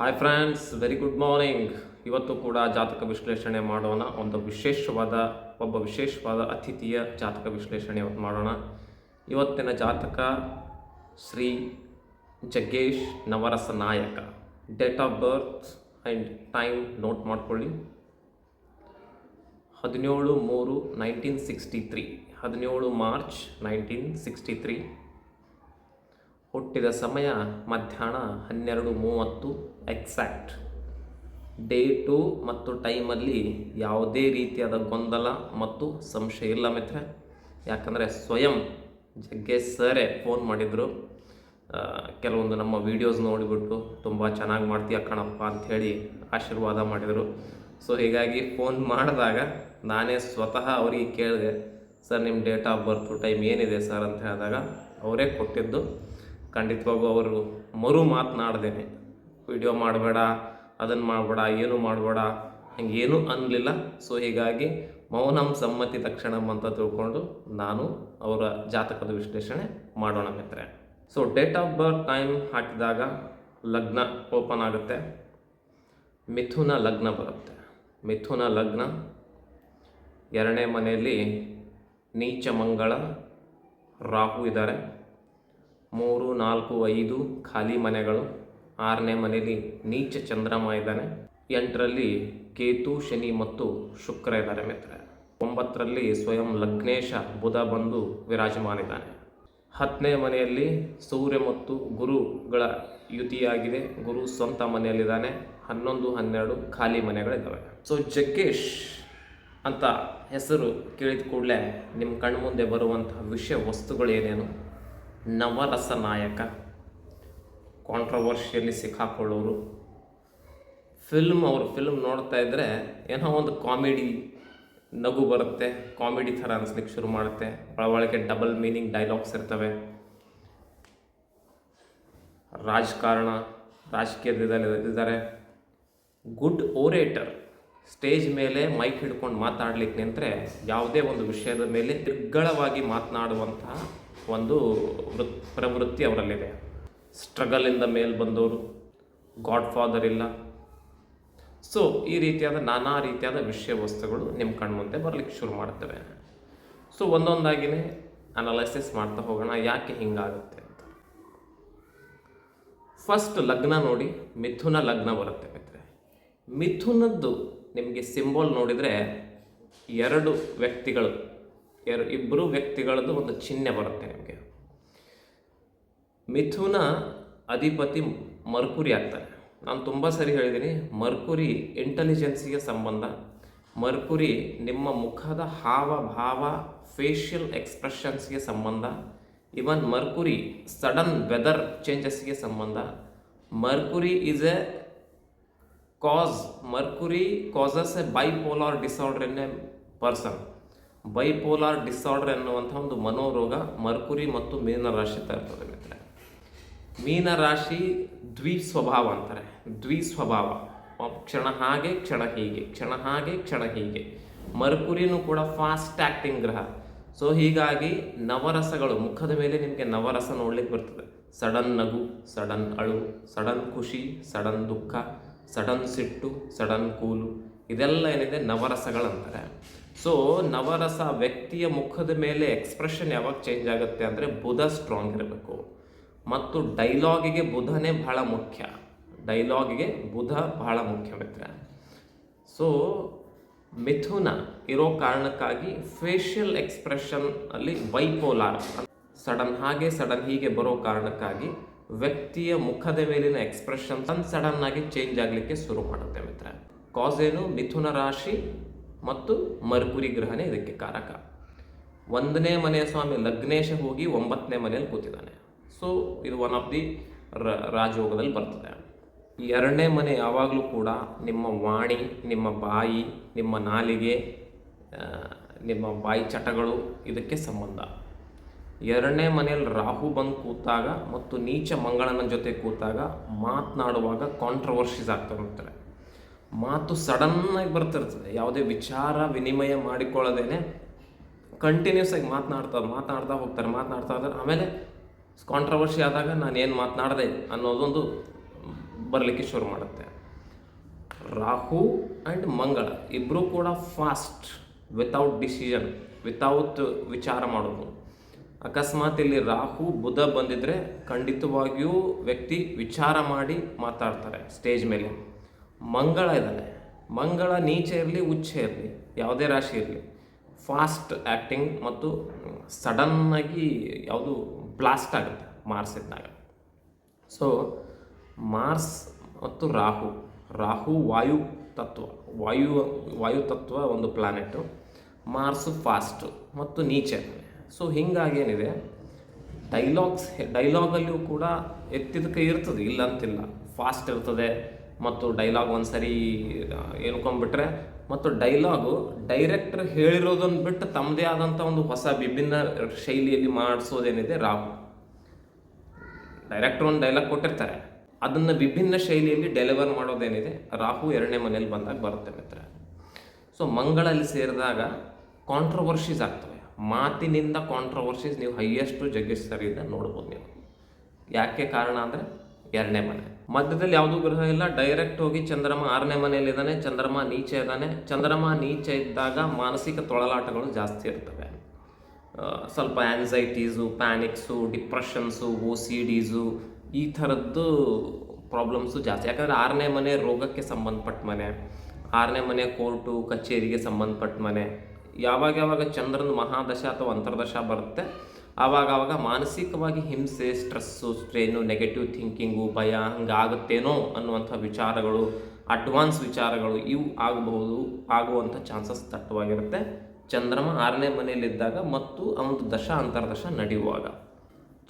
Hi friends very good morning ಇವತ್ತು ಕೂಡ ಜಾತಕ ವಿಶ್ಲೇಷಣೆ ಮಾಡೋಣ. ಒಂದು ವಿಶೇಷವಾದ, ಒಬ್ಬ ವಿಶೇಷವಾದ ಅತಿಥಿಯ ಜಾತಕ ವಿಶ್ಲೇಷಣೆ ಇವತ್ತು ಮಾಡೋಣ. ಇವತ್ತಿನ ಜಾತಕ ಶ್ರೀ ಜಗ್ಗೇಶ್ ನವರಸ ನಾಯಕ. Date of birth and time note ಮಾಡ್ಕೊಳ್ಳಿ. ಹದಿನೇಳು ಮೂರು ನೈನ್ಟೀನ್ ಸಿಕ್ಸ್ಟಿ ತ್ರೀ ಹದಿನೇಳು ಮಾರ್ಚ್ ನೈನ್ಟೀನ್ ಸಿಕ್ಸ್ಟಿ ತ್ರೀ ಹುಟ್ಟಿದ ಸಮಯ ಮಧ್ಯಾಹ್ನ ಹನ್ನೆರಡು ಮೂವತ್ತು ಎಕ್ಸಾಕ್ಟ್. ಡೇಟು ಮತ್ತು ಟೈಮಲ್ಲಿ ಯಾವುದೇ ರೀತಿಯಾದ ಗೊಂದಲ ಮತ್ತು ಸಂಶಯ ಇಲ್ಲ ಮಿತ್ರ ಯಾಕಂದರೆ ಸ್ವಯಂ ಜಗ್ಗೇಶ್ ಸರೇ ಫೋನ್ ಮಾಡಿದರು. ಕೆಲವೊಂದು ನಮ್ಮ ವೀಡಿಯೋಸ್ ನೋಡಿಬಿಟ್ಟು ತುಂಬ ಚೆನ್ನಾಗಿ ಮಾಡ್ತೀಯ ಕಣಪ್ಪ ಅಂಥೇಳಿ ಆಶೀರ್ವಾದ ಮಾಡಿದರು. ಸೊ ಹೀಗಾಗಿ ಫೋನ್ ಮಾಡಿದಾಗ ನಾನೇ ಸ್ವತಃ ಅವರಿಗೆ ಕೇಳಿದೆ, ಸರ್ ನಿಮ್ಮ ಡೇಟ್ ಆಫ್ ಬರ್ತು ಟೈಮ್ ಏನಿದೆ ಸರ್? ಅಂತ ಹೇಳಿದಾಗ ಅವರೇ ಕೊಟ್ಟಿದ್ದು. ಖಂಡಿತವಾಗೂ ಅವರು ಮರು ಮಾತನಾಡ್ದೇನೆ. ವಿಡಿಯೋ ಮಾಡಬೇಡ ಅದನ್ನು ಮಾಡಬೇಡ, ಏನು ಮಾಡಬೇಡ ಹಂಗೇನೂ ಅನ್ನಲಿಲ್ಲ ಸೊ, ಹೀಗಾಗಿ ಮೌನಂ ಸಮ್ಮತಿ ತಕ್ಷಣ ಅಂತ ತಿಳ್ಕೊಂಡು ನಾನು ಅವರ ಜಾತಕದ ವಿಶ್ಲೇಷಣೆ ಮಾಡೋಣ ಮಿತ್ರೆ so, date of birth time ಹಾಕಿದಾಗ ಲಗ್ನ ಓಪನ್ ಆಗುತ್ತೆ. ಮಿಥುನ ಲಗ್ನ ಬರುತ್ತೆ. ಮಿಥುನ ಲಗ್ನ ಎರಡನೇ ಮನೆಯಲ್ಲಿ ನೀಚ ಮಂಗಳ ರಾಹು ಇದ್ದಾರೆ. ಮೂರು, ನಾಲ್ಕು, ಐದು ಖಾಲಿ ಮನೆಗಳು. ಆರನೇ ಮನೆಯಲ್ಲಿ ನೀಚ ಚಂದ್ರಮ ಇದ್ದಾನೆ. ಎಂಟರಲ್ಲಿ ಕೇತು, ಶನಿ ಮತ್ತು ಶುಕ್ರ ಇದ್ದಾರೆ ಮಿತ್ರ ಒಂಬತ್ತರಲ್ಲಿ ಸ್ವಯಂ ಲಗ್ನೇಶ ಬುಧ ಬಂದು ವಿರಾಜಮಾನಿದ್ದಾನೆ. ಹತ್ತನೇ ಮನೆಯಲ್ಲಿ ಸೂರ್ಯ ಮತ್ತು ಗುರುಗಳ ಯುತಿಯಾಗಿದೆ. ಗುರು ಸ್ವಂತ ಮನೆಯಲ್ಲಿದ್ದಾನೆ. ಹನ್ನೊಂದು, ಹನ್ನೆರಡು ಖಾಲಿ ಮನೆಗಳಿದ್ದಾವೆ. ಸೊ ಜಗ್ಗೇಶ್ ಅಂತ ಹೆಸರು ಕೇಳಿದ ಕೂಡಲೇ ನಿಮ್ಮ ಕಣ್ಮುಂದೆ ಬರುವಂತಹ ವಿಷಯ, ವಸ್ತುಗಳು ಏನೇನು? ನವರಸ ನಾಯಕ ಕಾಂಟ್ರವರ್ಷಿಯಲ್ಲಿ ಸಿಕ್ಕಾಕೊಳ್ಳೋರು. ಫಿಲ್ಮ್ ಅವರು ಫಿಲ್ಮ್ ನೋಡ್ತಾ ಇದ್ದರೆ ಏನೋ ಒಂದು ಕಾಮಿಡಿ ನಗು ಬರುತ್ತೆ ಕಾಮಿಡಿ ಥರ ಅನಿಸ್ಲಿಕ್ಕೆ ಶುರು ಮಾಡುತ್ತೆ. ಒಳಗೆ ಡಬಲ್ ಮೀನಿಂಗ್ ಡೈಲಾಗ್ಸ್ ಇರ್ತವೆ. ರಾಜಕಾರಣ ರಾಜಕೀಯದಲ್ಲಿ ಇದ್ದಾರೆ ಗುಡ್ ಓರೇಟರ್ ಸ್ಟೇಜ್ ಮೇಲೆ ಮೈಕ್ ಹಿಡ್ಕೊಂಡು ಮಾತಾಡ್ಲಿಕ್ಕೆ ನಿಂತರೆ ಯಾವುದೇ ಒಂದು ವಿಷಯದ ಮೇಲೆ ತಿರ್ಗಳವಾಗಿ ಮಾತನಾಡುವಂತಹ ಒಂದು ವೃತ್ ಪ್ರವೃತ್ತಿ ಅವರಲ್ಲಿದೆ. ಸ್ಟ್ರಗಲಿಂದ ಮೇಲೆ ಬಂದವರು ಗಾಡ್ ಫಾದರ್ ಇಲ್ಲ. ಸೊ ಈ ರೀತಿಯಾದ ನಾನಾ ರೀತಿಯಾದ ವಿಷಯ ವಸ್ತುಗಳು ನಿಮ್ಮ ಕಣ್ಮುಂದೆ ಬರಲಿಕ್ಕೆ ಶುರು ಮಾಡ್ತವೆ. ಸೊ ಒಂದೊಂದಾಗಿನೇ ಅನಾಲಿಸಿಸ್ ಮಾಡ್ತಾ ಹೋಗೋಣ, ಯಾಕೆ ಹಿಂಗಾಗುತ್ತೆ ಅಂತ. ಫಸ್ಟ್ ಲಗ್ನ ನೋಡಿ, ಮಿಥುನ ಲಗ್ನ ಬರುತ್ತೆ ಮಿತ್ರೆ ಮಿಥುನದ್ದು ನಿಮಗೆ ಸಿಂಬಲ್ ನೋಡಿದರೆ ಎರಡು ವ್ಯಕ್ತಿಗಳು. ಎರ ಇಬ್ಬರು ವ್ಯಕ್ತಿಗಳದ್ದು ಒಂದು ಚಿಹ್ನೆ ಬರುತ್ತೆ ನಿಮಗೆ. ಮಿಥುನ ಅಧಿಪತಿ ಮರ್ಕುರಿ ಆಗ್ತಾರೆ. ನಾನು ತುಂಬ ಸರಿ ಹೇಳಿದ್ದೀನಿ ಮರ್ಕುರಿ ಇಂಟೆಲಿಜೆನ್ಸಿಗೆ ಸಂಬಂಧ. ಮರ್ಕುರಿ ನಿಮ್ಮ ಮುಖದ ಹಾವ, ಭಾವ ಫೇಶಿಯಲ್ ಎಕ್ಸ್ಪ್ರೆಷನ್ಸ್ಗೆ ಸಂಬಂಧ. ಇವನ್ ಮರ್ಕುರಿ ಸಡನ್ ವೆದರ್ ಚೇಂಜಸ್ಗೆ ಸಂಬಂಧ. Mercury is a cause mercury causes a bipolar disorder in a person bipolar disorder ಎನ್ನುವಂಥ ಒಂದು ಮನೋರೋಗ ಮರ್ಕುರಿ ಮತ್ತು ಮೀನರಾಶಿ ತರ್ತದೆ ಮಿತ್ರ ಮೀನರಾಶಿ ದ್ವಿ ಸ್ವಭಾವ ಅಂತಾರೆ. ದ್ವಿ ಸ್ವಭಾವ ಕ್ಷಣ ಹಾಗೆ, ಕ್ಷಣ ಹೀಗೆ. ಕ್ಷಣ ಹಾಗೆ, ಕ್ಷಣ ಹೀಗೆ. ಮರ್ಕುರಿನೂ ಕೂಡ ಫಾಸ್ಟ್ ಆಕ್ಟಿಂಗ್ ಗ್ರಹ. ಸೊ ಹೀಗಾಗಿ ನವರಸಗಳು, ಮುಖದ ಮೇಲೆ ನಿಮಗೆ ನವರಸ ನೋಡ್ಲಿಕ್ಕೆ ಬರ್ತದೆ. ಸಡನ್ ನಗು, ಸಡನ್ ಅಳು, ಸಡನ್ ಖುಷಿ, ಸಡನ್ ದುಃಖ, ಸಡನ್ ಸಿಟ್ಟು, ಸಡನ್ ಕೂಲು. ಇದೆಲ್ಲ ಏನಿದೆ? ನವರಸಗಳಂತಾರೆ. ಸೊ ನವರಸ ವ್ಯಕ್ತಿಯ ಮುಖದ ಮೇಲೆ ಎಕ್ಸ್ಪ್ರೆಷನ್ ಯಾವಾಗ ಚೇಂಜ್ ಆಗುತ್ತೆ ಅಂದರೆ ಬುಧ ಸ್ಟ್ರಾಂಗ್ ಇರಬೇಕು. ಮತ್ತು ಡೈಲಾಗಿಗೆ ಬುಧನೇ ಬಹಳ ಮುಖ್ಯ. ಡೈಲಾಗಿಗೆ ಬುಧ ಬಹಳ ಮುಖ್ಯ ಮಿತ್ರ. ಸೊ ಮಿಥುನ ಇರೋ ಕಾರಣಕ್ಕಾಗಿ ಫೇಶಿಯಲ್ ಎಕ್ಸ್ಪ್ರೆಷನ್ ಅಲ್ಲಿ ಬೈಪೋಲಾರ್ ಸಡನ್ ಹಾಗೆ ಸಡನ್ ಹೀಗೆ ಬರೋ ಕಾರಣಕ್ಕಾಗಿ ವ್ಯಕ್ತಿಯ ಮುಖದ ಮೇಲಿನ ಎಕ್ಸ್ಪ್ರೆಷನ್ ಸನ್ ಸಡನ್ ಆಗಿ ಚೇಂಜ್ ಆಗಲಿಕ್ಕೆ ಶುರು ಮಾಡುತ್ತೆ ಮಿತ್ರ. ಕಾಸ್ ಏನು? ಮಿಥುನ ರಾಶಿ ಮತ್ತು ಮರ್ಕುರಿ ಗ್ರಹನೇ ಇದಕ್ಕೆ ಕಾರಕ. ಒಂದನೇ ಮನೆಯ ಸ್ವಾಮಿ ಲಗ್ನೇಶ ಹೋಗಿ ಒಂಬತ್ತನೇ ಮನೆಯಲ್ಲಿ ಕೂತಿದ್ದಾನೆ. ಸೊ ಇದು ಒನ್ ಆಫ್ ದಿ ರಾಜಯೋಗದಲ್ಲಿ ಬರ್ತದೆ. ಎರಡನೇ ಮನೆ ಯಾವಾಗಲೂ ಕೂಡ ನಿಮ್ಮ ವಾಣಿ, ನಿಮ್ಮ ಬಾಯಿ, ನಿಮ್ಮ ನಾಲಿಗೆ ನಿಮ್ಮ ಬಾಯಿ ಚಟಗಳು ಇದಕ್ಕೆ ಸಂಬಂಧ. ಎರಡನೇ ಮನೆಯಲ್ಲಿ ರಾಹು ಬಂದು ಕೂತಾಗ ಮತ್ತು ನೀಚ ಮಂಗಳನ ಜೊತೆ ಕೂತಾಗ ಮಾತನಾಡುವಾಗ ಕಾಂಟ್ರವರ್ಷೀಸ್ ಆಗ್ತಾ ಹೋಗ್ತಾರೆ ಮಾತು ಸಡನ್ನಾಗಿ ಬರ್ತಿರ್ತದೆ. ಯಾವುದೇ ವಿಚಾರ ವಿನಿಮಯ ಮಾಡಿಕೊಳ್ಳದೇನೆ ಕಂಟಿನ್ಯೂಸ್ ಆಗಿ ಮಾತನಾಡ್ತಾ ಮಾತನಾಡ್ತಾ ಹೋಗ್ತಾರೆ, ಮಾತನಾಡ್ತಾ ಇದ್ದಾರೆ ಆಮೇಲೆ ಕಾಂಟ್ರವರ್ಷಿ ಆದಾಗ ನಾನು ಏನು ಮಾತನಾಡಿದೆ ಅನ್ನೋದೊಂದು ಬರಲಿಕ್ಕೆ ಶುರು ಮಾಡುತ್ತೆ. ರಾಹು ಆ್ಯಂಡ್ ಮಂಗಳ ಇಬ್ಬರೂ ಕೂಡ ಫಾಸ್ಟ್ ವಿತೌಟ್ ಡಿಸಿಷನ್ ವಿತೌಟ್ ವಿಚಾರ ಮಾಡೋದು. ಅಕಸ್ಮಾತ್ ಇಲ್ಲಿ ರಾಹು, ಬುಧ ಬಂದಿದ್ರೆ ಖಂಡಿತವಾಗಿಯೂ ವ್ಯಕ್ತಿ ವಿಚಾರ ಮಾಡಿ ಮಾತಾಡ್ತಾರೆ ಸ್ಟೇಜ್ ಮೇಲೆ. ಮಂಗಳ ಇದ್ದಾನೆ. ಮಂಗಳ ನೀಚೆ ಇರಲಿ ಉಚ್ಚೆ ಇರಲಿ, ಯಾವುದೇ ರಾಶಿ ಇರಲಿ. ಫಾಸ್ಟ್ ಆ್ಯಕ್ಟಿಂಗ್ ಮತ್ತು ಸಡನ್ನಾಗಿ ಯಾವುದು ಬ್ಲಾಸ್ಟ್ ಆಗುತ್ತೆ ಮಾರ್ಸ್ ಇದ್ದಾಗ. ಸೊ ಮಾರ್ಸ್ ಮತ್ತು ರಾಹು ರಾಹು ವಾಯು ತತ್ವ, ವಾಯು ವಾಯು ತತ್ವ ಒಂದು ಪ್ಲಾನೆಟು ಮಾರ್ಸು ಫಾಸ್ಟು ಮತ್ತು ನೀಚೆ ಸೊ ಹಿಂಗಾಗಿ ಏನಿದೆ? ಡೈಲಾಗ್ಸ್ ಡೈಲಾಗಲ್ಲಿಯೂ ಕೂಡ ಎತ್ತಿದ ಕೈ ಇರ್ತದೆ ಇಲ್ಲ ಅಂತಿಲ್ಲ ಫಾಸ್ಟ್ ಇರ್ತದೆ. ಮತ್ತು ಡೈಲಾಗ್ ಒಂದ್ಸರಿ ಹೇಳ್ಕೊಂಬಿಟ್ರೆ ಮತ್ತು ಡೈಲಾಗು ಡೈರೆಕ್ಟರ್ ಹೇಳಿರೋದನ್ನು ಬಿಟ್ಟು ತಮ್ಮದೇ ಆದಂಥ ಒಂದು ಹೊಸ ವಿಭಿನ್ನ ಶೈಲಿಯಲ್ಲಿ ಮಾಡಿಸೋದೇನಿದೆ ರಾಹು ಡೈರೆಕ್ಟರ್ ಒಂದು ಡೈಲಾಗ್ ಕೊಟ್ಟಿರ್ತಾರೆ. ಅದನ್ನು ವಿಭಿನ್ನ ಶೈಲಿಯಲ್ಲಿ ಡೆಲಿವರ್ ಮಾಡೋದೇನಿದೆ ರಾಹು ಎರಡನೇ ಮನೇಲಿ ಬಂದಾಗ ಬರುತ್ತೆ ಮಿತ್ರ. ಸೊ ಮಂಗಳಲ್ಲಿ ಸೇರಿದಾಗ ಕಾಂಟ್ರವರ್ಷೀಸ್ ಆಗ್ತವೆ. ಮಾತಿನಿಂದ ಕಾಂಟ್ರವರ್ಷೀಸ್ ನೀವು ಹೈಯೆಸ್ಟು ಜಗ್ಗಿಸ್ತರಿಂದ ನೋಡ್ಬೋದು ನೀವು. ಯಾಕೆ ಕಾರಣ ಅಂದರೆ ಎರಡನೇ ಮನೆ. ಮಧ್ಯದಲ್ಲಿ ಯಾವುದೂ ಗ್ರಹ ಇಲ್ಲ. ಡೈರೆಕ್ಟ್ ಹೋಗಿ ಚಂದ್ರಮ ಆರನೇ ಮನೆಯಲ್ಲಿದ್ದಾನೆ. ಚಂದ್ರಮ ನೀಚೆ ಇದ್ದಾನೆ. ಚಂದ್ರಮ ನೀಚೆ ಇದ್ದಾಗ ಮಾನಸಿಕ ತೊಳಲಾಟಗಳು ಜಾಸ್ತಿ ಇರ್ತವೆ. ಸ್ವಲ್ಪ ಆ್ಯನ್ಸೈಟೀಸು ಪ್ಯಾನಿಕ್ಸು ಡಿಪ್ರೆಷನ್ಸು ಓ ಸಿ ಡೀಸು ಈ ಥರದ್ದು ಪ್ರಾಬ್ಲಮ್ಸು ಜಾಸ್ತಿ. ಯಾಕಂದರೆ ಆರನೇ ಮನೆ ರೋಗಕ್ಕೆ ಸಂಬಂಧಪಟ್ಟ ಮನೆ. ಆರನೇ ಮನೆ ಕೋರ್ಟು, ಕಚೇರಿಗೆ ಸಂಬಂಧಪಟ್ಟ ಮನೆ. ಯಾವಾಗ ಯಾವಾಗ ಚಂದ್ರನ ಮಹಾದಶ ಅಥವಾ ಅಂತರ್ದಶ ಬರುತ್ತೆ ಆವಾಗ ಆವಾಗ ಮಾನಸಿಕವಾಗಿ ಹಿಂಸೆ, ಸ್ಟ್ರೆಸ್ಸು, ಸ್ಟ್ರೇನು ನೆಗೆಟಿವ್ ಥಿಂಕಿಂಗು ಭಯ ಹಂಗಾಗುತ್ತೇನೋ ಅನ್ನುವಂಥ ವಿಚಾರಗಳು ಅಡ್ವಾನ್ಸ್ ವಿಚಾರಗಳು ಇವು ಆಗಬಹುದು, ಆಗುವಂಥ ಚಾನ್ಸಸ್ ದಟ್ಟವಾಗಿರುತ್ತೆ ಚಂದ್ರಮ ಆರನೇ ಮನೆಯಲ್ಲಿದ್ದಾಗ ಮತ್ತು ಅವನದು ದಶ ಅಂತರ್ದಶ ನಡೆಯುವಾಗ.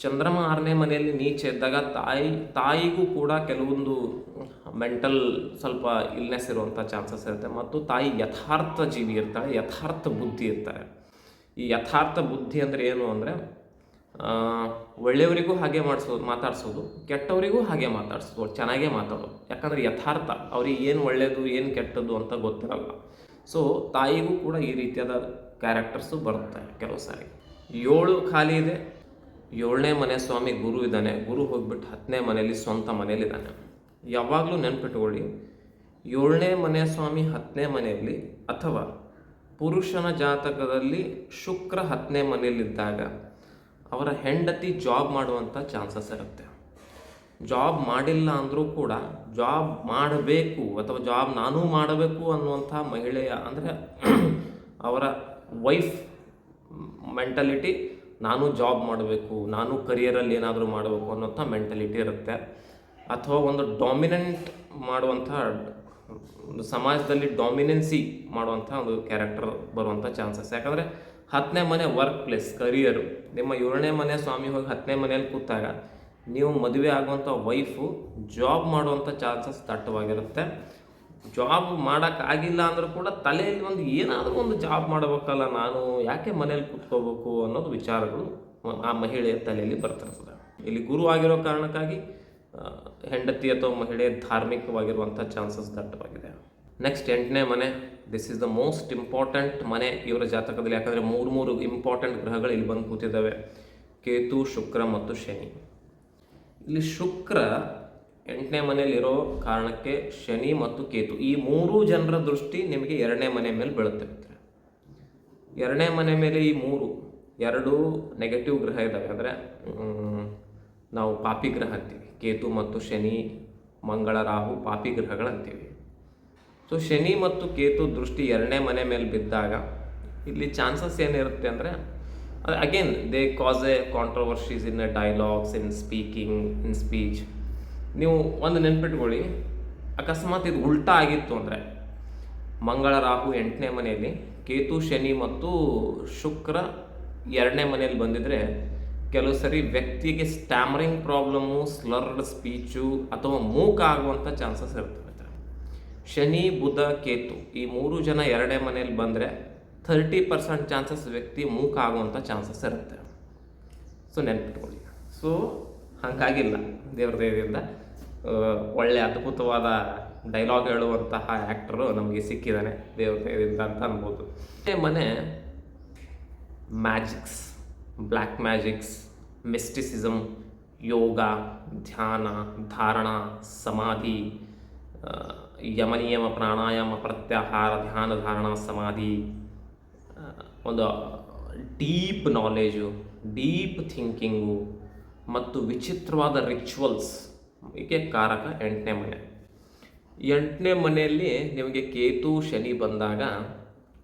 ಚಂದ್ರಮ ಆರನೇ ಮನೆಯಲ್ಲಿ ನೀಚೆ ಇದ್ದಾಗ ತಾಯಿ, ತಾಯಿಗೂ ಕೂಡ ಕೆಲವೊಂದು ಮೆಂಟಲ್ ಸ್ವಲ್ಪ ಇಲ್ನೆಸ್ ಇರುವಂಥ ಚಾನ್ಸಸ್ ಇರುತ್ತೆ. ಮತ್ತು ತಾಯಿ ಯಥಾರ್ಥ ಜೀವಿ ಇರ್ತಾಳೆ, ಯಥಾರ್ಥ ಬುದ್ಧಿ ಇರ್ತಾರೆ. ಈ ಯಥಾರ್ಥ ಬುದ್ಧಿ ಅಂದರೆ ಏನು ಅಂದರೆ ಒಳ್ಳೆಯವರಿಗೂ ಹಾಗೆ ಮಾಡಿಸೋದು ಮಾತಾಡ್ಸೋದು, ಕೆಟ್ಟವರಿಗೂ ಹಾಗೆ ಮಾತಾಡ್ಸೋದು, ಚೆನ್ನಾಗೇ ಮಾತಾಡೋದು. ಯಾಕಂದರೆ ಯಥಾರ್ಥ, ಅವ್ರಿಗೆ ಏನು ಒಳ್ಳೆಯದು ಏನು ಕೆಟ್ಟದ್ದು ಅಂತ ಗೊತ್ತಿರಲ್ಲ. ಸೊ ತಾಯಿಗೂ ಕೂಡ ಈ ರೀತಿಯಾದ ಕ್ಯಾರೆಕ್ಟರ್ಸು ಬರುತ್ತೆ ಕೆಲವು ಸಾರಿ. ಏಳು ಖಾಲಿ ಇದೆ. ಏಳನೇ ಮನೆ ಸ್ವಾಮಿ ಗುರು ಇದ್ದಾನೆ. ಗುರು ಹೋಗ್ಬಿಟ್ಟು ಹತ್ತನೇ ಮನೆಯಲ್ಲಿ ಸ್ವಂತ ಮನೆಯಲ್ಲಿದ್ದಾನೆ ಯಾವಾಗಲೂ ನೆನ್ಪಿಟ್ಕೊಳ್ಳಿ, ಏಳನೇ ಮನೆ ಸ್ವಾಮಿ ಹತ್ತನೇ ಮನೆಯಲ್ಲಿ ಅಥವಾ ಪುರುಷನ ಜಾತಕದಲ್ಲಿ ಶುಕ್ರ ಹತ್ತನೇ ಮನೆಯಲ್ಲಿದ್ದಾಗ ಅವರ ಹೆಂಡತಿ ಜಾಬ್ ಮಾಡುವಂಥ ಚಾನ್ಸಸ್ ಇರುತ್ತೆ. ಜಾಬ್ ಮಾಡಿಲ್ಲ ಅಂದರೂ ಕೂಡ ಜಾಬ್ ಮಾಡಬೇಕು ಅಥವಾ ಜಾಬ್ ನಾನೂ ಮಾಡಬೇಕು ಅನ್ನುವಂಥ ಮಹಿಳೆಯ ಅಂದರೆ ಅವರ ವೈಫ್ ಮೆಂಟಲಿಟಿ ನಾನು ಜಾಬ್ ಮಾಡಬೇಕು, ನಾನು ಕರಿಯರಲ್ಲಿ ಏನಾದರೂ ಮಾಡಬೇಕು ಅನ್ನೋಂಥ ಮೆಂಟಲಿಟಿ ಇರುತ್ತೆ. ಅಥವಾ ಒಂದು ಡಾಮಿನೆಂಟ್ ಮಾಡುವಂಥ, ಒಂದು ಸಮಾಜದಲ್ಲಿ ಡಾಮಿನೆನ್ಸಿ ಮಾಡುವಂಥ ಒಂದು ಕ್ಯಾರೆಕ್ಟರ್ ಬರುವಂಥ ಚಾನ್ಸಸ್ ಯಾಕಂದರೆ ಹತ್ತನೇ ಮನೆ ವರ್ಕ್ ಪ್ಲೇಸ್ ಕರಿಯರು ನಿಮ್ಮ ಏಳನೇ ಮನೆ ಸ್ವಾಮಿ ಹೋಗಿ ಹತ್ತನೇ ಮನೆಯಲ್ಲಿ ಕೂತಾಗ ನೀವು ಮದುವೆ ಆಗುವಂಥ ವೈಫು ಜಾಬ್ ಮಾಡುವಂಥ ಚಾನ್ಸಸ್ ದಟ್ಟವಾಗಿರುತ್ತೆ ಜಾಬ್ ಮಾಡೋಕ್ಕಾಗಿಲ್ಲ ಅಂದರೂ ಕೂಡ ತಲೆಯಲ್ಲಿ ಒಂದು ಏನಾದರೂ ಒಂದು ಜಾಬ್ ಮಾಡಬೇಕಲ್ಲ, ನಾನು ಯಾಕೆ ಮನೇಲಿ ಕೂತ್ಕೋಬೇಕು ಅನ್ನೋದು ವಿಚಾರಗಳು ಆ ಮಹಿಳೆಯ ತಲೆಯಲ್ಲಿ ಬರ್ತಿರ್ತದೆ ಇಲ್ಲಿ ಗುರು ಆಗಿರೋ ಕಾರಣಕ್ಕಾಗಿ ಹೆಂಡತಿ ಅಥವಾ ಮಹಿಳೆ ಧಾರ್ಮಿಕವಾಗಿರುವಂಥ ಚಾನ್ಸಸ್ ದಟ್ಟವಾಗಿದೆ. ನೆಕ್ಸ್ಟ್ ಎಂಟನೇ ಮನೆ. This is the most important ಮನೆ ಇವರ ಜಾತಕದಲ್ಲಿ. ಯಾಕಂದರೆ ಮೂರು ಮೂರು ಇಂಪಾರ್ಟೆಂಟ್ ಗ್ರಹಗಳು ಇಲ್ಲಿ ಬಂದು ಕೂತಿದ್ದಾವೆ. ಕೇತು, ಶುಕ್ರ ಮತ್ತು ಶನಿ. ಇಲ್ಲಿ ಶುಕ್ರ ಎಂಟನೇ ಮನೆಯಲ್ಲಿರೋ ಕಾರಣಕ್ಕೆ ಶನಿ ಮತ್ತು ಕೇತು. ಈ ಮೂರು ಜನರ ದೃಷ್ಟಿ ನಿಮಗೆ ಎರಡನೇ ಮನೆ ಮೇಲೆ ಬೀಳುತ್ತೆ ಮಿತ್ರ ಎರಡನೇ ಮನೆ ಮೇಲೆ ಈ ಮೂರು, ಎರಡು ನೆಗೆಟಿವ್ ಗ್ರಹ ಇದ್ದಾವೆ. ಅಂದರೆ ನಾವು ಪಾಪಿ ಗ್ರಹ ಅಂತೀವಿ. ಕೇತು ಮತ್ತು ಶನಿ, ಮಂಗಳ, ರಾಹು ಪಾಪಿ ಗ್ರಹಗಳಂತೀವಿ. ಸೊ ಶನಿ ಮತ್ತು ಕೇತು ದೃಷ್ಟಿ ಎರಡನೇ ಮನೆ ಮೇಲೆ ಬಿದ್ದಾಗ ಇಲ್ಲಿ ಚಾನ್ಸಸ್ ಏನಿರುತ್ತೆ ಅಂದರೆ again they cause a controversies in dialogues in speaking in speech ನೀವು ಒಂದು ನೆನ್ಪಿಟ್ಕೊಳ್ಳಿ, ಅಕಸ್ಮಾತ್ ಇದು ಉಲ್ಟಾ ಆಗಿತ್ತು ಅಂದರೆ, ಮಂಗಳ ರಾಹು ಎಂಟನೇ ಮನೆಯಲ್ಲಿ, ಕೇತು, ಶನಿ ಮತ್ತು ಶುಕ್ರ ಎರಡನೇ ಮನೆಯಲ್ಲಿ ಬಂದಿದ್ರೆ, ಕೆಲವು ಸರಿ ವ್ಯಕ್ತಿಗೆ ಸ್ಟ್ಯಾಮರಿಂಗ್ ಪ್ರಾಬ್ಲಮ್ಮು ಸ್ಲರ್ಡ್ ಸ್ಪೀಚು ಅಥವಾ ಮೂಕ ಆಗುವಂಥ ಚಾನ್ಸಸ್ ಇರ್ತವೆ ಶನಿ, ಬುಧ, ಕೇತು ಈ ಮೂರು ಜನ ಎರಡೇ ಮನೆಯಲ್ಲಿ ಬಂದರೆ ಥರ್ಟಿ ಪರ್ಸೆಂಟ್ ಚಾನ್ಸಸ್ ವ್ಯಕ್ತಿ ಮೂಕ ಆಗುವಂಥ ಚಾನ್ಸಸ್ ಇರುತ್ತೆ. ಸೊ ನೆನ್ಪಿಟ್ಕೊಳ್ಳಿ. ಸೊ ಹಾಗಾಗಿಲ್ಲ. ದೇವ್ರ ದೇವರಿಂದ ಒಳ್ಳೆ ಅದ್ಭುತವಾದ ಡೈಲಾಗ್ ಹೇಳುವಂತಹ ಆ್ಯಕ್ಟರು ನಮಗೆ ಸಿಕ್ಕಿದ್ದಾನೆ ದೇವ್ರ ದೇವರಿಂದ ಅಂತ ಅನ್ಬೋದು. ಈ ಮನೆ magics black magics mysticism yoga, ಧ್ಯಾನ, ಧಾರಣ, ಸಮಾಧಿ ಯಮನಿಯಮ ಪ್ರಾಣಾಯಾಮ ಪ್ರತ್ಯಾಹಾರ ಧ್ಯಾನ ಧಾರಣಾ ಸಮಾಧಿ ಒಂದು ಡೀಪ್ ನಾಲೆಜು ಡೀಪ್ ಥಿಂಕಿಂಗು ಮತ್ತು ವಿಚಿತ್ರವಾದ ರಿಚುವಲ್ಸ್ ಇದಕ್ಕೆ ಕಾರಕ ಎಂಟನೇ ಮನೆ. ಎಂಟನೇ ಮನೆಯಲ್ಲಿ ನಿಮಗೆ ಕೇತು, ಶನಿ ಬಂದಾಗ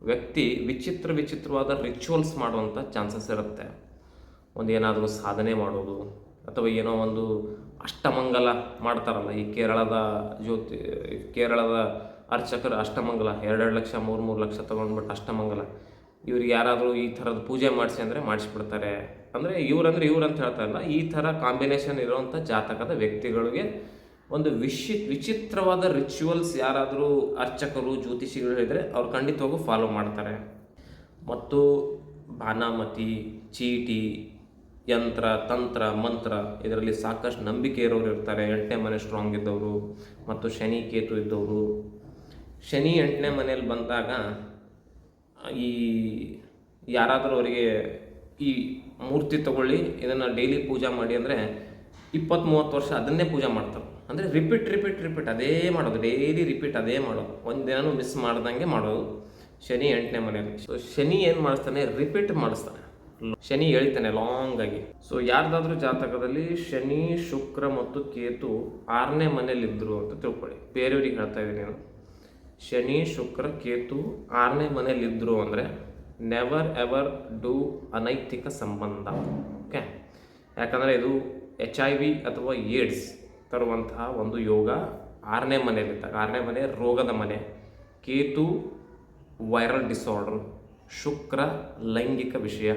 ವ್ಯಕ್ತಿ ವಿಚಿತ್ರ ವಿಚಿತ್ರವಾದ ರಿಚುವಲ್ಸ್ ಮಾಡುವಂಥ ಚಾನ್ಸಸ್ ಇರುತ್ತೆ. ಒಂದು ಏನಾದರೂ ಸಾಧನೆ ಮಾಡೋದು ಅಥವಾ ಏನೋ ಒಂದು ಅಷ್ಟಮಂಗಲ ಮಾಡ್ತಾರಲ್ಲ ಈ ಕೇರಳದ ಜ್ಯೋತಿ ಕೇರಳದ ಅರ್ಚಕರು ಅಷ್ಟಮಂಗಲ, ಎರಡೆರಡು ಲಕ್ಷ, ಮೂರು ಮೂರು ಲಕ್ಷ ತೊಗೊಂಡ್ಬಿಟ್ಟು ಅಷ್ಟಮಂಗಲ. ಇವ್ರಿಗೆ ಯಾರಾದರೂ ಈ ಥರದ ಪೂಜೆ ಮಾಡಿಸಿ ಅಂದರೆ ಮಾಡಿಸ್ಬಿಡ್ತಾರೆ. ಅಂದರೆ ಇವ್ರಂದ್ರೆ ಇವ್ರು ಅಂತ ಹೇಳ್ತಾರಲ್ಲ ಈ ಥರ ಕಾಂಬಿನೇಷನ್ ಇರುವಂಥ ಜಾತಕದ ವ್ಯಕ್ತಿಗಳಿಗೆ ಒಂದು ವಿಶಿ, ವಿಚಿತ್ರವಾದ ರಿಚುವಲ್ಸ್ ಯಾರಾದರೂ ಅರ್ಚಕರು, ಜ್ಯೋತಿಷಿಗಳು ಹೇಳಿದರೆ ಅವ್ರು ಖಂಡಿತವಾಗೂ ಫಾಲೋ ಮಾಡ್ತಾರೆ. ಮತ್ತು ಬಾನಾಮತಿ ಚೀಟಿ ಯಂತ್ರ, ತಂತ್ರ, ಮಂತ್ರ, ಇದರಲ್ಲಿ ಸಾಕಷ್ಟು ನಂಬಿಕೆ ಇರೋರು ಇರ್ತಾರೆ. ಎಂಟನೇ ಮನೆ ಸ್ಟ್ರಾಂಗ್ ಇದ್ದವರು ಮತ್ತು ಶನಿ ಕೇತು ಇದ್ದವರು. ಶನಿ ಎಂಟನೇ ಮನೆಯಲ್ಲಿ ಬಂದಾಗ ಈ ಯಾರಾದರೂ ಅವರಿಗೆ ಈ ಮೂರ್ತಿ ತಗೊಳ್ಳಿ, ಇದನ್ನು ಡೈಲಿ ಪೂಜೆ ಮಾಡಿ ಅಂದರೆ ಇಪ್ಪತ್ತು ಮೂವತ್ತು ವರ್ಷ ಅದನ್ನೇ ಪೂಜೆ ಮಾಡ್ತಾರೆ. ಅಂದರೆ ರಿಪೀಟ್ ರಿಪೀಟ್ ರಿಪೀಟ್ ಅದೇ ಮಾಡೋದು. ಡೈಲಿ ರಿಪೀಟ್ ಅದೇ ಮಾಡೋದು. ಒಂದು ದಿನನೂ ಮಿಸ್ ಮಾಡ್ದಂಗೆ ಮಾಡೋದು ಶನಿ ಎಂಟನೇ ಮನೆಯಲ್ಲಿ. ಸೊ ಶನಿ ಏನು ಮಾಡಿಸ್ತಾನೆ? ರಿಪೀಟ್ ಮಾಡಿಸ್ತಾನೆ. ಶನಿ ಹೇಳ್ತಾನೆ ಲಾಂಗ್ ಆಗಿ. ಸೊ ಯಾರ್ದಾದ್ರೂ ಜಾತಕದಲ್ಲಿ ಶನಿ, ಶುಕ್ರ ಮತ್ತು ಕೇತು ಆರನೇ ಮನೆಯಲ್ಲಿ ಇದ್ರು ಅಂತ ತಿಳ್ಕೊಳ್ಳಿ. ಬೇರೆಯವ್ರಿಗೆ ಹೇಳ್ತಾ ಇದ್ದೀನಿ ನಾನು. ಶನಿ, ಶುಕ್ರ, ಕೇತು ಆರನೇ ಮನೆಯಲ್ಲಿ ಇದ್ರು ಅಂದರೆ ನೆವರ್ ಎವರ್ ಡೂ ಅನೈತಿಕ ಸಂಬಂಧ. ಓಕೆ ಯಾಕಂದರೆ ಇದು ಎಚ್ ಐ ವಿ ಅಥವಾ ಏಡ್ಸ್ ತರುವಂತಹ ಒಂದು ಯೋಗ ಆರನೇ ಮನೆಯಲ್ಲಿದ್ದಾಗ ಆರನೇ ಮನೆ ರೋಗದ ಮನೆ. ಕೇತು ವೈರಲ್ ಡಿಸಾರ್ಡರ್ ಶುಕ್ರ ಲೈಂಗಿಕ ವಿಷಯ.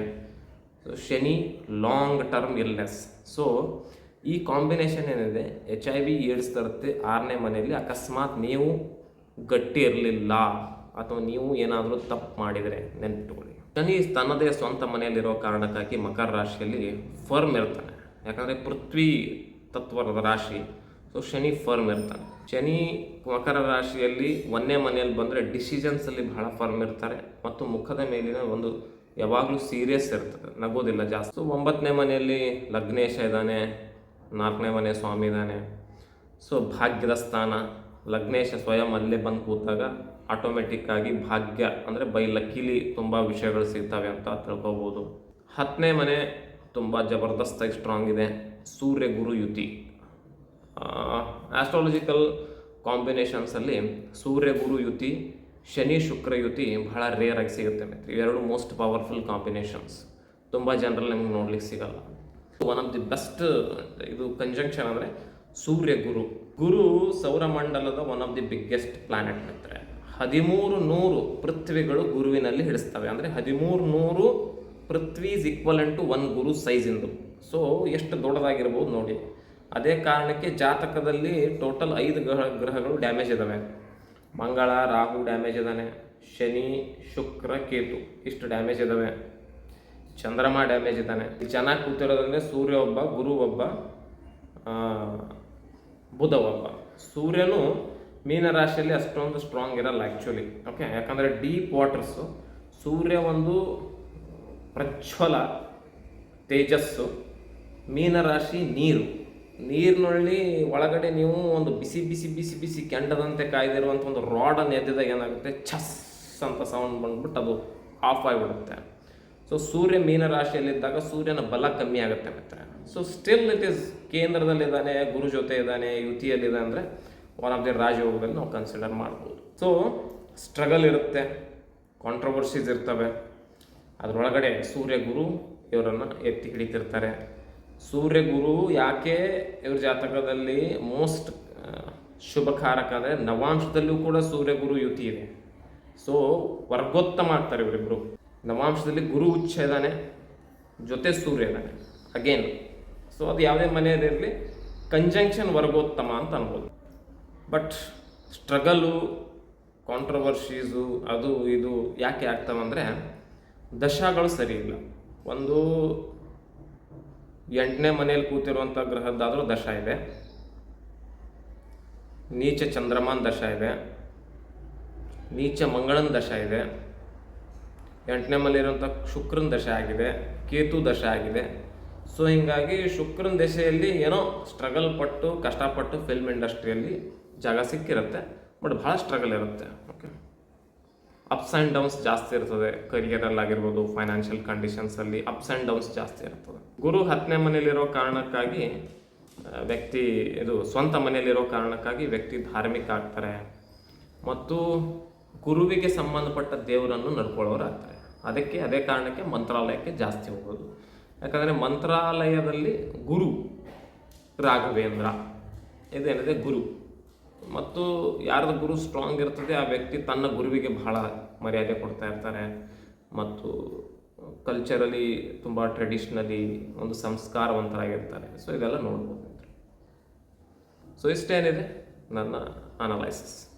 ಶನಿ ಲಾಂಗ್ ಟರ್ಮ್ ಇಲ್ನೆಸ್ ಸೊ ಈ ಕಾಂಬಿನೇಷನ್ ಏನಿದೆ? ಎಚ್ ಐ ವಿ ಏಡ್ಸ್ ತರುತ್ತೆ. ಆರನೇ ಮನೆಯಲ್ಲಿ ಅಕಸ್ಮಾತ್ ನೀವು ಗಟ್ಟಿ ಇರಲಿಲ್ಲ ಅಥವಾ ನೀವು ಏನಾದರೂ ತಪ್ಪು ಮಾಡಿದರೆ ನೆನ್ಪಿಟ್ಕೊಳ್ಳಿ. ಶನಿ ತನ್ನದೇ ಸ್ವಂತ ಮನೆಯಲ್ಲಿರೋ ಕಾರಣಕ್ಕಾಗಿ ಮಕರ ರಾಶಿಯಲ್ಲಿ ಫರ್ಮ್ ಇರ್ತಾನೆ. ಯಾಕಂದರೆ ಪೃಥ್ವಿ ತತ್ವದ ರಾಶಿ. ಸೊ ಶನಿ ಫರ್ಮ್ ಇರ್ತಾನೆ. ಶನಿ ಮಕರ ರಾಶಿಯಲ್ಲಿ ಒಂದೇ ಮನೆಯಲ್ಲಿ ಬಂದರೆ ಡಿಸಿಷನ್ಸಲ್ಲಿ ಬಹಳ ಫರ್ಮ್ ಇರ್ತಾರೆ. ಮತ್ತು ಮುಖದ ಮೇಲಿನ ಒಂದು ಯಾವಾಗಲೂ ಸೀರಿಯಸ್ ಇರ್ತದೆ, ನಗೋದಿಲ್ಲ ಜಾಸ್ತಿ. ಒಂಬತ್ತನೇ ಮನೆಯಲ್ಲಿ ಲಗ್ನೇಶ ಇದ್ದಾನೆ, ನಾಲ್ಕನೇ ಮನೆ ಸ್ವಾಮಿ ಇದ್ದಾನೆ. ಸೊ ಭಾಗ್ಯದ ಸ್ಥಾನ, ಲಗ್ನೇಶ ಸ್ವಯಂ ಅಲ್ಲೇ ಬಂದು ಕೂತಾಗ ಆಟೋಮೆಟಿಕ್ಕಾಗಿ ಭಾಗ್ಯ ಅಂದರೆ ಬೈ ಲಕ್ಕಿಲಿ ತುಂಬ ವಿಷಯಗಳು ಸಿಗ್ತವೆ ಅಂತ ತಿಳ್ಕೊಬೋದು. ಹತ್ತನೇ ಮನೆ ತುಂಬ ಜಬರ್ದಸ್ತಾಗಿ ಸ್ಟ್ರಾಂಗ್ ಇದೆ, ಸೂರ್ಯ ಗುರು ಯುತಿ. ಆಸ್ಟ್ರಾಲಜಿಕಲ್ ಕಾಂಬಿನೇಷನ್ಸಲ್ಲಿ ಸೂರ್ಯ ಗುರು ಯುತಿ ಶನಿ, ಶುಕ್ರ, ಯುತಿ ಬಹಳ ರೇರ್ ಆಗಿ ಸಿಗುತ್ತೆ ಮಿತ್ರ ಇವೆರಡು ಮೋಸ್ಟ್ ಪವರ್ಫುಲ್ ಕಾಂಬಿನೇಷನ್ಸ್ ತುಂಬ ಜನರಲ್ಲಿ ನಿಮ್ಗೆ ನೋಡ್ಲಿಕ್ಕೆ ಸಿಗಲ್ಲ. ಒನ್ ಆಫ್ ದಿ ಬೆಸ್ಟ್ ಇದು ಕಂಜಂಕ್ಷನ್ ಅಂದರೆ ಸೂರ್ಯ ಗುರು. ಗುರು ಸೌರಮಂಡಲದ one of the biggest planet ಮಿತ್ರ ಹದಿಮೂರು ನೂರು ಪೃಥ್ವಿಗಳು ಗುರುವಿನಲ್ಲಿ ಹಿಡಿಸ್ತವೆ. ಅಂದರೆ ಹದಿಮೂರು ನೂರು ಪೃಥ್ವೀಸ್ ಈಕ್ವಲೆಂಟ್ ಟು ಒನ್ ಗುರು ಸೈಜಿಂದು ಸೊ ಎಷ್ಟು ದೊಡ್ಡದಾಗಿರ್ಬೋದು ನೋಡಿ. ಅದೇ ಕಾರಣಕ್ಕೆ ಜಾತಕದಲ್ಲಿ ಟೋಟಲ್ ಐದು ಗ್ರಹ, ಗ್ರಹಗಳು ಡ್ಯಾಮೇಜ್ ಇದ್ದಾವೆ ಮಂಗಳ, ರಾಹು ಡ್ಯಾಮೇಜ್ ಇದ್ದಾನೆ. ಶನಿ, ಶುಕ್ರ, ಕೇತು ಇಷ್ಟು ಡ್ಯಾಮೇಜ್ ಇದ್ದಾವೆ. ಚಂದ್ರಮ ಡ್ಯಾಮೇಜ್ ಇದ್ದಾನೆ. ಚೆನ್ನಾಗಿ ಕೂತಿರೋದಂದ್ರೆ ಸೂರ್ಯ ಒಬ್ಬ, ಗುರು ಒಬ್ಬ ಬುಧ ಒಬ್ಬ. ಸೂರ್ಯನು ಮೀನರಾಶಿಯಲ್ಲಿ ಅಷ್ಟೊಂದು ಸ್ಟ್ರಾಂಗ್ ಇರಲ್ಲ ಆ್ಯಕ್ಚುಲಿ ಓಕೆ ಯಾಕಂದರೆ ಡೀಪ್ ವಾಟರ್ಸು ಸೂರ್ಯ ಒಂದು ಪ್ರಜ್ವಲ, ತೇಜಸ್ಸು ಮೀನರಾಶಿ ನೀರು. ನೀರಿನಲ್ಲಿ ಒಳಗಡೆ ನೀವು ಒಂದು ಬಿಸಿ ಬಿಸಿ ಬಿಸಿ ಬಿಸಿ ಕೆಂಡದಂತೆ ಕಾಯ್ದಿರುವಂಥ ಒಂದು ರಾಡನ್ನು ಎದ್ದಿದಾಗ ಏನಾಗುತ್ತೆ? ಛಸ್ ಅಂತ ಸೌಂಡ್ ಬಂದ್ಬಿಟ್ಟು ಅದು ಆಫ್ ಆಗಿಬಿಡುತ್ತೆ. ಸೊ ಸೂರ್ಯ ಮೀನರಾಶಿಯಲ್ಲಿದ್ದಾಗ ಸೂರ್ಯನ ಬಲ ಕಮ್ಮಿ ಆಗುತ್ತೆ ಮಿತ್ರ ಸೊ ಸ್ಟಿಲ್ ಇಟ್ ಈಸ್ ಕೇಂದ್ರದಲ್ಲಿದ್ದಾನೆ, ಗುರು ಜೊತೆ ಇದ್ದಾನೆ ಯುತಿಯಲ್ಲಿದೆ ಅಂದರೆ ಒನ್ ಆಫ್ ದಿ ರಾಜಯೋಗದಲ್ಲಿ ನಾವು ಕನ್ಸಿಡರ್ ಮಾಡ್ಬೋದು. ಸೊ ಸ್ಟ್ರಗಲ್ ಇರುತ್ತೆ ಕಾಂಟ್ರವರ್ಸೀಸ್ ಇರ್ತವೆ. ಅದರೊಳಗಡೆ ಸೂರ್ಯ ಗುರು ಇವರನ್ನು ಎತ್ತಿ ಹಿಡಿತಿರ್ತಾರೆ. ಸೂರ್ಯ ಗುರು ಯಾಕೆ ಇವ್ರ ಜಾತಕದಲ್ಲಿ ಮೋಸ್ಟ್ ಶುಭಕಾರಕ ಅಂದರೆ ನವಾಂಶದಲ್ಲೂ ಕೂಡ ಸೂರ್ಯ ಗುರು ಯುತಿ ಇದೆ. ಸೊ ವರ್ಗೋತ್ತಮ ಆಗ್ತಾರೆ ಇವರಿಬ್ಬರು ನವಾಂಶದಲ್ಲಿ ಗುರು ಉಚ್ಚ ಇದ್ದಾನೆ ಜೊತೆ ಸೂರ್ಯ ಇದ್ದಾನೆ ಅಗೇನ್ ಸೊ ಅದು ಯಾವುದೇ ಮನೆಯಲ್ಲಿರಲಿ ಕಂಜಂಕ್ಷನ್ ವರ್ಗೋತ್ತಮ ಅಂತ ಅನ್ಬೋದು. ಬಟ್ ಸ್ಟ್ರಗಲು ಕಾಂಟ್ರವರ್ಷೀಸು ಅದು ಇದು ಯಾಕೆ ಆಗ್ತಾವಂದರೆ ದಶಗಳು ಸರಿ ಇಲ್ಲ. ಒಂದು ಎಂಟನೇ ಮನೆಯಲ್ಲಿ ಕೂತಿರುವಂಥ ಗ್ರಹದ್ದಾದರೂ ದಶ ಇದೆ. ನೀಚ ಚಂದ್ರಮಾನ್ ದಶ ಇದೆ. ನೀಚ ಮಂಗಳನ ದಶ ಇದೆ. ಎಂಟನೇ ಮನೆಯಲ್ಲಿರುವಂಥ ಶುಕ್ರನ ದಶ ಆಗಿದೆ. ಕೇತು ದಶ ಆಗಿದೆ. ಸೊ ಹಿಂಗಾಗಿ ಶುಕ್ರನ ದಶೆಯಲ್ಲಿ ಏನೋ ಸ್ಟ್ರಗಲ್ ಪಟ್ಟು, ಕಷ್ಟಪಟ್ಟು ಫಿಲ್ಮ್ ಇಂಡಸ್ಟ್ರಿಯಲ್ಲಿ ಜಾಗ ಸಿಕ್ಕಿರುತ್ತೆ. ಬಟ್ ಭಾಳ ಸ್ಟ್ರಗಲ್ ಇರುತ್ತೆ. ಓಕೆ ಅಪ್ಸ್ ಆ್ಯಂಡ್ ಡೌನ್ಸ್ ಜಾಸ್ತಿ ಇರ್ತದೆ. ಕರಿಯರಲ್ಲಾಗಿರ್ಬೋದು ಫೈನಾನ್ಷಿಯಲ್ ಕಂಡೀಷನ್ಸಲ್ಲಿ ಅಪ್ಸ್ ಆ್ಯಂಡ್ ಡೌನ್ಸ್ ಜಾಸ್ತಿ ಇರ್ತದೆ. ಗುರು ಹತ್ತನೇ ಮನೆಯಲ್ಲಿರೋ ಕಾರಣಕ್ಕಾಗಿ ವ್ಯಕ್ತಿ, ಇದು ಸ್ವಂತ ಮನೆಯಲ್ಲಿರೋ ಕಾರಣಕ್ಕಾಗಿ ವ್ಯಕ್ತಿ ಧಾರ್ಮಿಕ ಆಗ್ತಾರೆ. ಮತ್ತು ಗುರುವಿಗೆ ಸಂಬಂಧಪಟ್ಟ ದೇವರನ್ನು ನಡ್ಕೊಳ್ಳೋರು ಆಗ್ತಾರೆ ಅದಕ್ಕೆ, ಅದೇ ಕಾರಣಕ್ಕೆ ಮಂತ್ರಾಲಯಕ್ಕೆ ಜಾಸ್ತಿ ಹೋಗೋದು. ಯಾಕಂದರೆ ಮಂತ್ರಾಲಯದಲ್ಲಿ ಗುರು ರಾಘವೇಂದ್ರ ಇದೇನಿದೆ ಗುರು. ಮತ್ತು ಯಾರದ ಗುರು ಸ್ಟ್ರಾಂಗ್ ಇರ್ತದೆ, ಆ ವ್ಯಕ್ತಿ ತನ್ನ ಗುರುವಿಗೆ ಬಹಳ ಮರ್ಯಾದೆ ಕೊಡ್ತಾ ಇರ್ತಾರೆ. ಮತ್ತು ಕಲ್ಚರಲಿ ತುಂಬ ಟ್ರೆಡಿಷ್ನಲಿ ಒಂದು ಸಂಸ್ಕಾರವಂತರಾಗಿರ್ತಾರೆ. ಸೊ ಇದೆಲ್ಲ ನೋಡ್ಬೋದು. ಸೊ ಇಷ್ಟೇನಿದೆ? ನನ್ನ ಅನಲೈಸಿಸ್